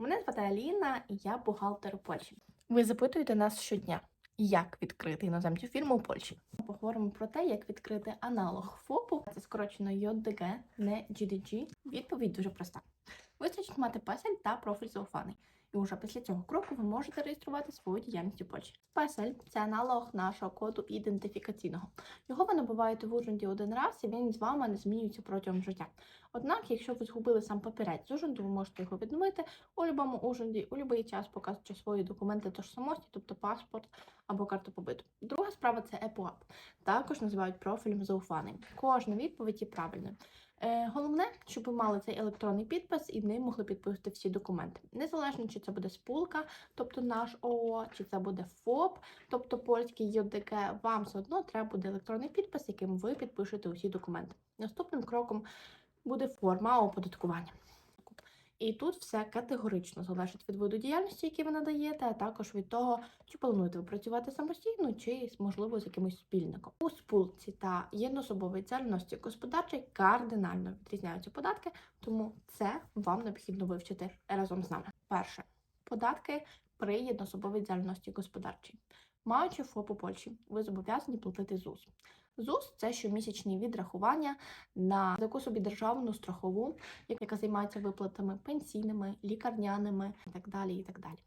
Мене звати Аліна, і я бухгалтер у Польщі. Ви запитуєте нас щодня, як відкрити іноземцю фірму у Польщі. Ми поговоримо про те, як відкрити аналог ФОПу, це скорочено ЙДГ, не GDG. Відповідь дуже проста. Вистачить мати песель та профіль зауфаний. І уже після цього кроку ви можете реєструвати свою діяльність у Польщі. Песель це аналог нашого коду ідентифікаційного. Його ви набуваєте в Ужгороді один раз, і він з вами не змінюється протягом життя. Однак, якщо ви згубили сам папірець з Ужгороду, ви можете його відновити у будь-якому Ужгороді, у будь-який час показуючи свої документи тожсамості, тобто паспорт або карту побиту. Друга справа це EPUAP. Також називають профілем зауфаним. Кожна відповідь є правильною. Е, головне, щоб ви мали цей електронний підпис і ним могли підписати всі документи. Незалежно, чи це буде спулка, тобто наш ООО, чи це буде ФОП, тобто польський ЙОДК, вам все одно треба буде електронний підпис, яким ви підпишете усі документи. Наступним кроком буде форма оподаткування. І тут все категорично залежить від виду діяльності, які ви надаєте, а також від того, чи плануєте ви працювати самостійно, чи можливо з якимось спільником. У спілці та єднособовій діяльності господарчій кардинально відрізняються податки, тому це вам необхідно вивчити разом з нами. Перше податки при єднособовій діяльності господарчій. Маючи ФОП у Польщі, ви зобов'язані платити ЗУС. ЗУС це щомісячні відрахування на таку собі державну страхову, яка займається виплатами пенсійними, лікарняними і так далі. І так далі.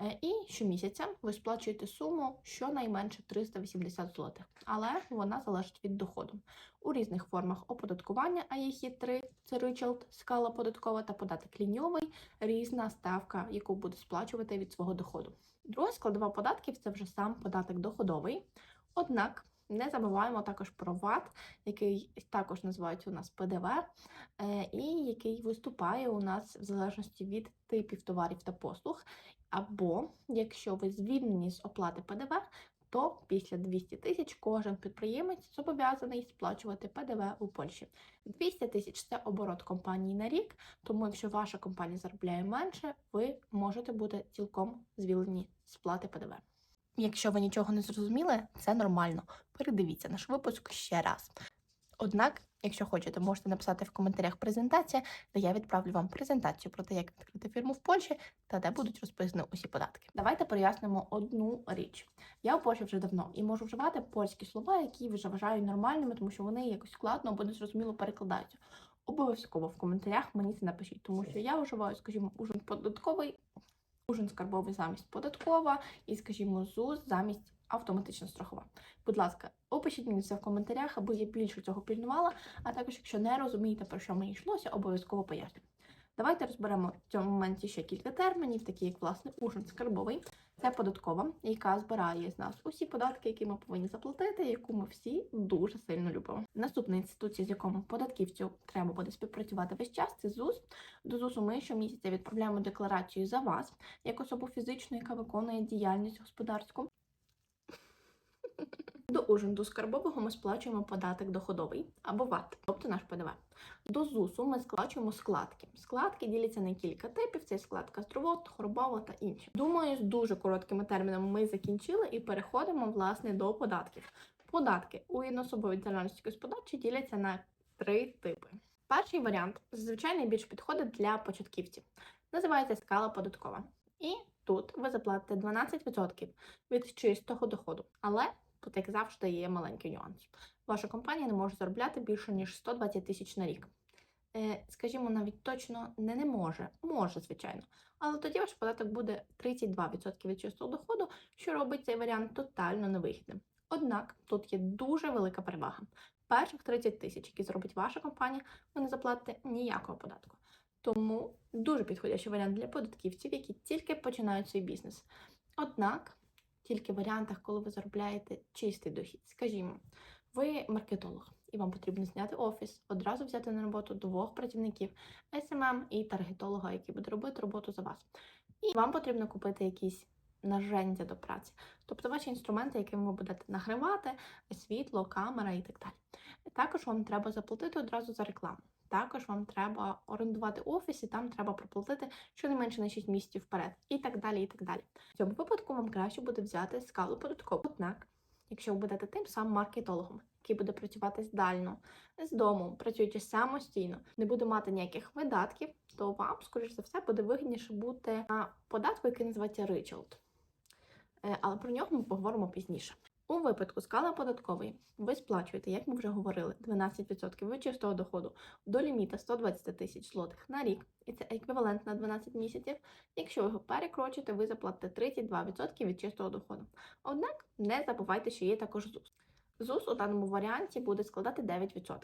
Е, І щомісяця ви сплачуєте суму щонайменше 380 злотих, але вона залежить від доходу у різних формах оподаткування, а їх є три: це ричалд, скала податкова та податок ліньовий, різна ставка, яку буде сплачувати від свого доходу. Друга складова податків це вже сам податок доходовий. Однак не забуваємо також про ВАТ, який також називають у нас ПДВ, е, і який виступає у нас в залежності від типів товарів та послуг. Або якщо ви звільнені з оплати ПДВ, то після 200 тисяч кожен підприємець зобов'язаний сплачувати ПДВ у Польщі. 200 тисяч це оборот компанії на рік, тому якщо ваша компанія заробляє менше, ви можете бути цілком звільнені з сплати ПДВ. Якщо ви нічого не зрозуміли, це нормально. Передивіться наш випуск ще раз. Однак, якщо хочете, можете написати в коментарях презентація, де я відправлю вам презентацію про те, як відкрити фірму в Польщі та де будуть розписані усі податки. Давайте прояснимо одну річ. Я в Польщі вже давно і можу вживати польські слова, які вже вважаю нормальними, тому що вони якось складно або незрозуміло перекладаються. Обов'язково в коментарях мені це напишіть, тому що я вживаю, скажімо, ужин податковий, ужин скарбовий замість податкова і, скажімо, ЗУЗ замість автоматична страхова. Будь ласка, опишіть мені це в коментарях, аби я більше цього пільнувала. А також, якщо не розумієте, про що мені йшлося, обов'язково поясню. Давайте розберемо в цьому моменті ще кілька термінів, такі як власне ужин скарбовий. Це податкова, яка збирає з нас усі податки, які ми повинні заплатити, яку ми всі дуже сильно любимо. Наступна інституція, з якому податківцю треба буде співпрацювати весь час, це ЗУС. До ЗУСу ми щомісяця відправляємо декларацію за вас, як особу фізичну, яка виконує діяльність господарську. До ужинду скарбового ми сплачуємо податок доходовий або ВАТ, тобто наш ПДВ. До ЗУСу ми сплачуємо складки. Складки діляться на кілька типів: це складка стровот, хворобова та інші. Думаю, з дуже короткими термінами ми закінчили і переходимо власне до податків. Податки у інособовій діяльності господарчі діляться на три типи. Перший варіант зазвичай найбільш підходить для початківців. Називається скала податкова. І тут ви заплатите 12% від чистого доходу. Але Тут, як завжди, є маленький нюанс. Ваша компанія не може заробляти більше, ніж 120 тисяч на рік. Е, скажімо, навіть точно не не може, може, звичайно. Але тоді ваш податок буде 32% від чистого доходу, що робить цей варіант тотально невигідним. Однак тут є дуже велика перевага. Перших 30 тисяч, які зробить ваша компанія, ви не заплатите ніякого податку. Тому дуже підходящий варіант для податківців, які тільки починають свій бізнес. Однак тільки в варіантах, коли ви заробляєте чистий дохід. Скажімо, ви маркетолог, і вам потрібно зняти офіс, одразу взяти на роботу двох працівників SMM і таргетолога, який буде робити роботу за вас. І вам потрібно купити якісь наження до праці, тобто ваші інструменти, якими ви будете нагривати, світло, камера і так далі. Також вам треба заплатити одразу за рекламу. Також вам треба орендувати офіс, і там треба проплатити щонайменше на 6 місяців вперед, і так далі. і так далі. В цьому випадку вам краще буде взяти скалу податкову. Однак, якщо ви будете тим самим маркетологом, який буде працювати здально, з дому, працюючи самостійно, не буде мати ніяких видатків, то вам, скоріш за все, буде вигідніше бути на податку, який називається Ричалд. Але про нього ми поговоримо пізніше. У випадку скали податкової ви сплачуєте, як ми вже говорили, 12% від чистого доходу до ліміта 120 тисяч злотих на рік, і це еквівалент на 12 місяців. Якщо його перекрочите, ви заплатите 32% від чистого доходу. Однак не забувайте, що є також ЗУС. ЗУС у даному варіанті буде складати 9%.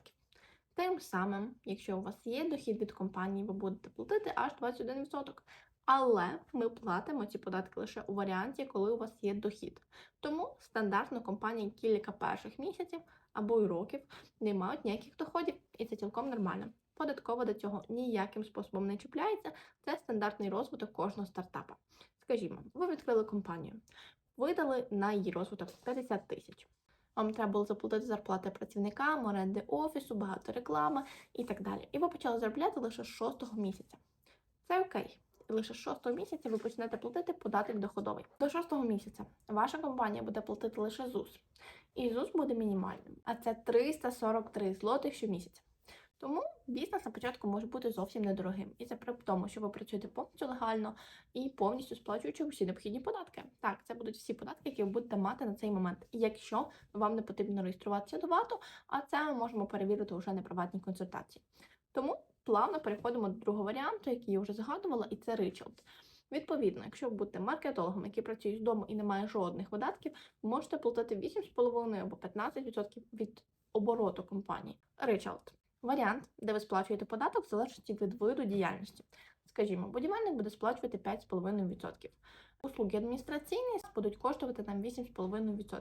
Тим самим, якщо у вас є дохід від компанії, ви будете платити аж 21%. Але ми платимо ці податки лише у варіанті, коли у вас є дохід. Тому стандартно компанії кілька перших місяців або й років не мають ніяких доходів, і це цілком нормально. Податково до цього ніяким способом не чіпляється. Це стандартний розвиток кожного стартапа. Скажімо, ви відкрили компанію, видали на її розвиток 50 тисяч. Вам треба було заплатити зарплати працівникам, оренди офісу, багато реклами і так далі. І ви почали заробляти лише з шостого місяця. Це окей. Лише з шостого місяця ви почнете платити податок доходовий. До шостого місяця ваша компанія буде платити лише ЗУС. І ЗУС буде мінімальним, а це 343 злотих щомісяця. Тому бізнес на початку може бути зовсім недорогим. І це при тому, що ви працюєте повністю легально і повністю сплачуючи всі необхідні податки. Так, це будуть всі податки, які ви будете мати на цей момент. Якщо вам не потрібно реєструватися до ВАТу, а це ми можемо перевірити вже на приватній консультації. Тому плавно переходимо до другого варіанту, який я вже згадувала, і це Ричалд. Відповідно, якщо ви будете маркетологом, який працює з дому і не має жодних видатків, ви можете платити 8,5 або 15% від обороту компанії. Ричалд варіант, де ви сплачуєте податок в залежності від виду діяльності. Скажімо, будівельник буде сплачувати 5,5%. Услуги адміністраційні будуть коштувати нам 8,5%.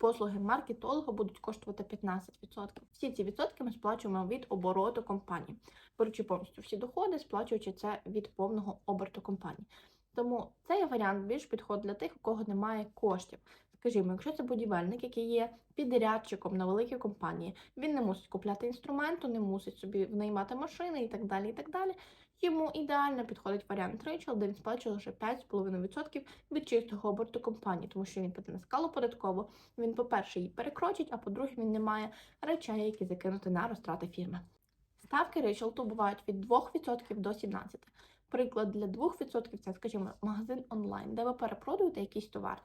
Послуги маркетолога будуть коштувати 15%. Всі ці відсотки ми сплачуємо від обороту компанії, беручи повністю всі доходи, сплачуючи це від повного оберту компанії. Тому цей варіант більш підходить для тих, у кого немає коштів. Скажімо, якщо це будівельник, який є підрядчиком на великій компанії, він не мусить купляти інструменту, не мусить собі внаймати машини і так далі. і так далі. Йому ідеально підходить варіант Рейчел, де він сплачує лише 5,5% від чистого оборту компанії, тому що він піде на скалу податкову. Він, по-перше, її перекрочить, а по-друге, він не має речей, які закинути на розтрати фірми. Ставки Рейчелту бувають від 2% до 17%. Приклад для 2% це, скажімо, магазин онлайн, де ви перепродуєте якийсь товар.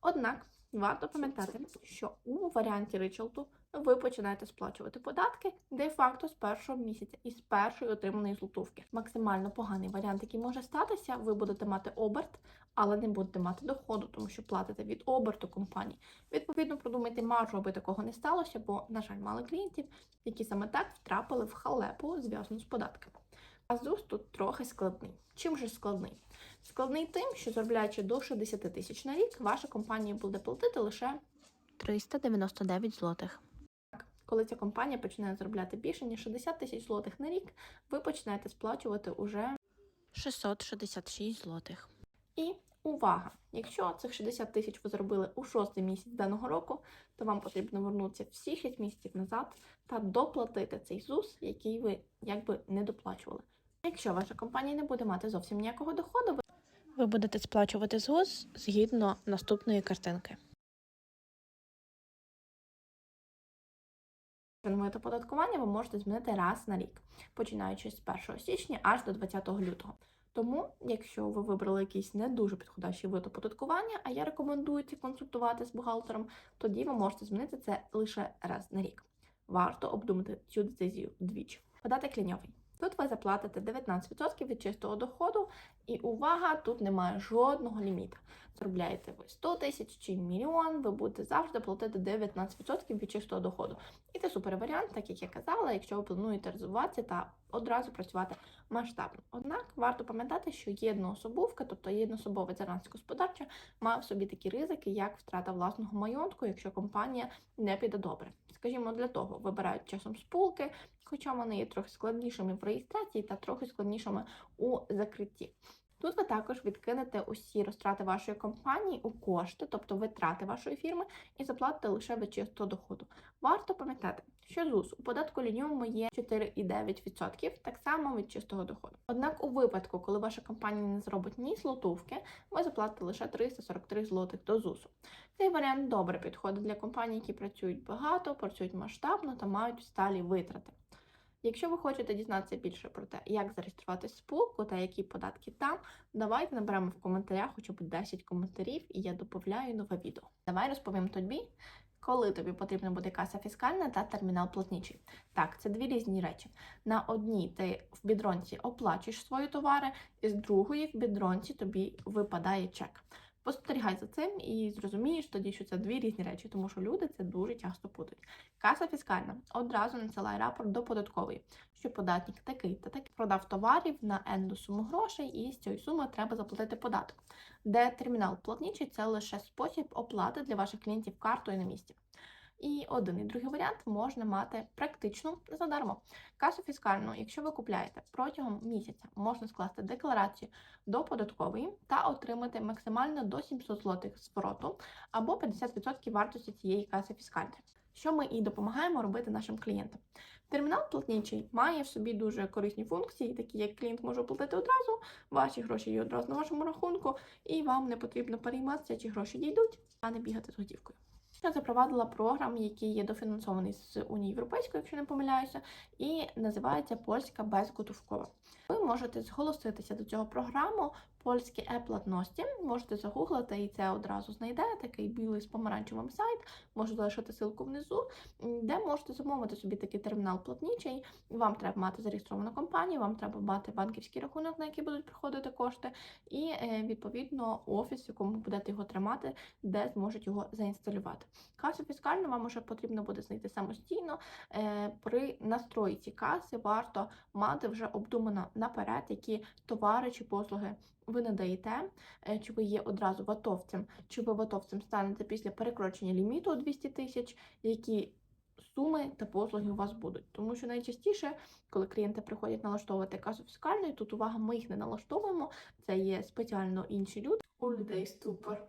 Однак варто пам'ятати, що у варіанті Ричалту ви починаєте сплачувати податки де-факто з першого місяця і з першої отриманої злотувки. Максимально поганий варіант, який може статися, ви будете мати оберт, але не будете мати доходу, тому що платите від оберту компанії. Відповідно, продумайте маржу, аби такого не сталося, бо, на жаль, мало клієнтів, які саме так втрапили в халепу, зв'язану з податками. А ЗУС тут трохи складний. Чим же складний? Складний тим, що заробляючи до 60 тисяч на рік, ваша компанія буде платити лише 399 злотих. Коли ця компанія починає заробляти більше, ніж 60 тисяч злотих на рік, ви починаєте сплачувати уже 666 злотих. І увага! Якщо цих 60 тисяч ви зробили у шостий місяць даного року, то вам потрібно вернутися всі 6 місяців назад та доплатити цей ЗУС, який ви якби не доплачували. Якщо ваша компанія не буде мати зовсім ніякого доходу, ви будете сплачувати ЗУС згідно наступної картинки. Моє оподаткування ви можете змінити раз на рік, починаючи з 1 січня аж до 20 лютого. Тому, якщо ви вибрали якийсь не дуже підходящий вид оподаткування, а я рекомендую ці консультувати з бухгалтером, тоді ви можете змінити це лише раз на рік. Варто обдумати цю децизію двічі. Податок ліньовий. Тут ви заплатите 19% від чистого доходу, і увага, тут немає жодного ліміту. Заробляєте ви 100 тисяч чи мільйон, ви будете завжди платити 19% від чистого доходу. І це супер варіант, так як я казала, якщо ви плануєте розвиватися та одразу працювати масштабно. Однак варто пам'ятати, що єдноособовка, тобто єдноособове зернанське господарче, має в собі такі ризики, як втрата власного майонтку, якщо компанія не піде добре. Скажімо, для того вибирають часом спулки, хоча вони є трохи складнішими в реєстрації та трохи складнішими у закритті. Тут ви також відкинете усі розтрати вашої компанії у кошти, тобто витрати вашої фірми, і заплатите лише від чистого доходу. Варто пам'ятати, що ЗУС у податку лінійному є 4,9%, так само від чистого доходу. Однак у випадку, коли ваша компанія не зробить ні злотувки, ви заплатите лише 343 злотих до ЗУСу. Цей варіант добре підходить для компаній, які працюють багато, працюють масштабно та мають сталі витрати. Якщо ви хочете дізнатися більше про те, як зареєструвати спілку та які податки там, давайте наберемо в коментарях хоча б 10 коментарів, і я доповняю нове відео. Давай розповім тобі, коли тобі потрібна буде каса фіскальна та термінал платничий. Так, це дві різні речі. На одній ти в бідронці оплачуєш свої товари, і з другої в бідронці тобі випадає чек. Спостерігай за цим і зрозумієш тоді, що це дві різні речі, тому що люди це дуже часто путають. Каса фіскальна одразу надсилає рапорт до податкової, що податник такий та такий продав товарів на енну суму грошей, і з цієї суми треба заплатити податок. Де термінал платничий це лише спосіб оплати для ваших клієнтів картою на місці. І один і другий варіант можна мати практично задармо. Касу фіскальну, якщо ви купляєте протягом місяця, можна скласти декларацію до податкової та отримати максимально до 700 злотих звороту або 50% вартості цієї каси фіскальної. Що ми і допомагаємо робити нашим клієнтам. Термінал платничий має в собі дуже корисні функції, такі як клієнт може оплатити одразу, ваші гроші є одразу на вашому рахунку, і вам не потрібно перейматися, чи гроші дійдуть, а не бігати з готівкою. Запровадила програм, який є дофінансований з Унії Європейської, якщо не помиляюся, і називається Польська безготовкова. Ви можете зголоситися до цього програму польські е-платності. Можете загуглити і це одразу знайде. Такий білий з помаранчевим сайт. Можу залишити ссылку внизу, де можете замовити собі такий термінал платничий. Вам треба мати зареєстровану компанію, вам треба мати банківський рахунок, на який будуть приходити кошти, і е, відповідно офіс, в якому будете його тримати, де зможуть його заінсталювати. Касу фіскальну вам уже потрібно буде знайти самостійно. Е, При настройці каси варто мати вже обдумано наперед, які товари чи послуги ви надаєте, е, чи ви є одразу ватовцем, чи ви ватовцем станете після перекрочення ліміту у 200 тисяч, які суми та послуги у вас будуть. Тому що найчастіше, коли клієнти приходять налаштовувати касу фіскальної, тут увага, ми їх не налаштовуємо. Це є спеціально інші люди. У людей ступор.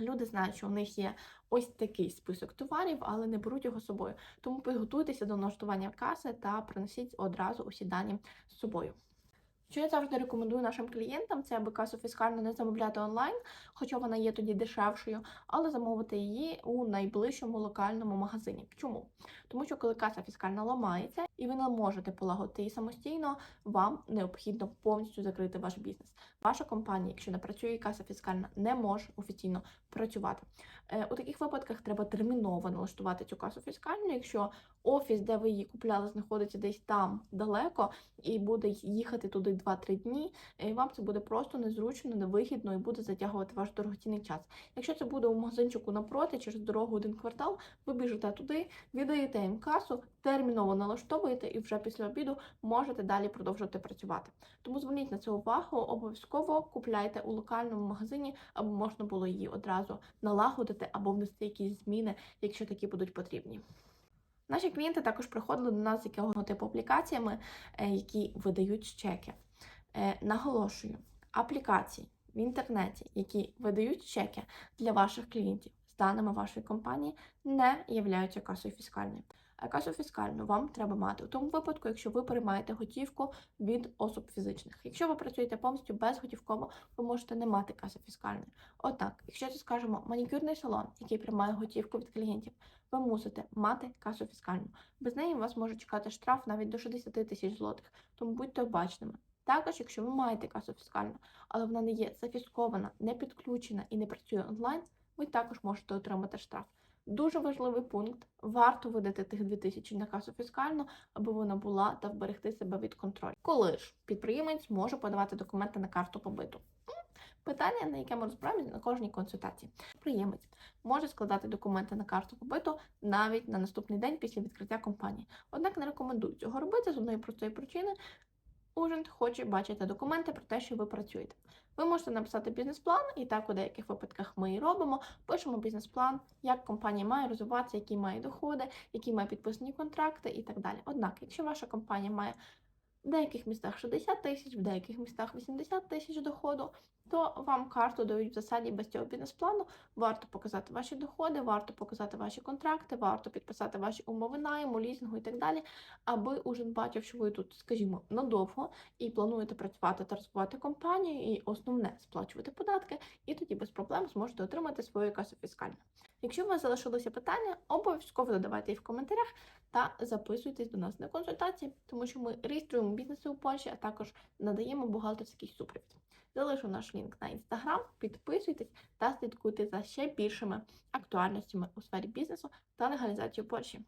Люди знають, що у них є ось такий список товарів, але не беруть його з собою. Тому підготуйтеся до налаштування каси та принесіть одразу усі дані з собою. Що я завжди рекомендую нашим клієнтам, це аби касу фіскальну не замовляти онлайн, хоча вона є тоді дешевшою, але замовити її у найближчому локальному магазині. Чому? Тому що коли каса фіскальна ламається і ви не можете полагодити її самостійно, вам необхідно повністю закрити ваш бізнес. Ваша компанія, якщо не працює, каса фіскальна не може офіційно працювати. Е, У таких випадках треба терміново налаштувати цю касу фіскальну. Якщо офіс, де ви її купляли, знаходиться десь там далеко і буде їхати туди 2-3 дні, е, вам це буде просто незручно, невигідно і буде затягувати ваш дорогоцінний час. Якщо це буде у магазинчику напроти, через дорогу один квартал, ви біжите туди, віддаєте їм касу, терміново налаштовуєте і вже після обіду можете далі продовжувати працювати. Тому зверніть на це увагу, обов'язково купляйте у локальному магазині, аби можна було її одразу налагодити або внести якісь зміни, якщо такі будуть потрібні. Наші клієнти також приходили до нас з якого типу аплікаціями, е, які видають чеки. Е, Наголошую, аплікації в інтернеті, які видають чеки для ваших клієнтів з даними вашої компанії, не являються касою фіскальною. А касу фіскальну вам треба мати у тому випадку, якщо ви приймаєте готівку від осіб фізичних. Якщо ви працюєте повністю безготівково, ви можете не мати каси фіскальної. Однак, якщо це скажемо манікюрний салон, який приймає готівку від клієнтів, ви мусите мати касу фіскальну. Без неї вас може чекати штраф навіть до 60 тисяч злотих, тому будьте обачними. Також, якщо ви маєте касу фіскальну, але вона не є зафіскована, не підключена і не працює онлайн, ви також можете отримати штраф. Дуже важливий пункт. Варто видати тих 2000 на касу фіскальну, аби вона була та вберегти себе від контролю. Коли ж підприємець може подавати документи на карту побиту? Питання, на яке ми розбираємося на кожній консультації. Підприємець може складати документи на карту побиту навіть на наступний день після відкриття компанії. Однак не рекомендую цього робити з одної простої причини. Ужент хоче бачити документи про те, що ви працюєте. Ви можете написати бізнес-план, і так у деяких випадках ми і робимо. Пишемо бізнес-план, як компанія має розвиватися, які має доходи, які має підписані контракти і так далі. Однак, якщо ваша компанія має в деяких містах 60 тисяч, в деяких містах 80 тисяч доходу, то вам карту дають в засаді без цього бізнес-плану. Варто показати ваші доходи, варто показати ваші контракти, варто підписати ваші умови найму, лізингу і так далі, аби уже бачив, що ви тут, скажімо, надовго і плануєте працювати та розвивати компанію, і основне сплачувати податки, і тоді без проблем зможете отримати свою касу фіскальну. Якщо у вас залишилося питання, обов'язково задавайте їх в коментарях та записуйтесь до нас на консультації, тому що ми реєструємо бізнеси у Польщі, а також надаємо бухгалтерський супровід. Залишу наш лінк на інстаграм, підписуйтесь та слідкуйте за ще більшими актуальностями у сфері бізнесу та легалізації Польщі.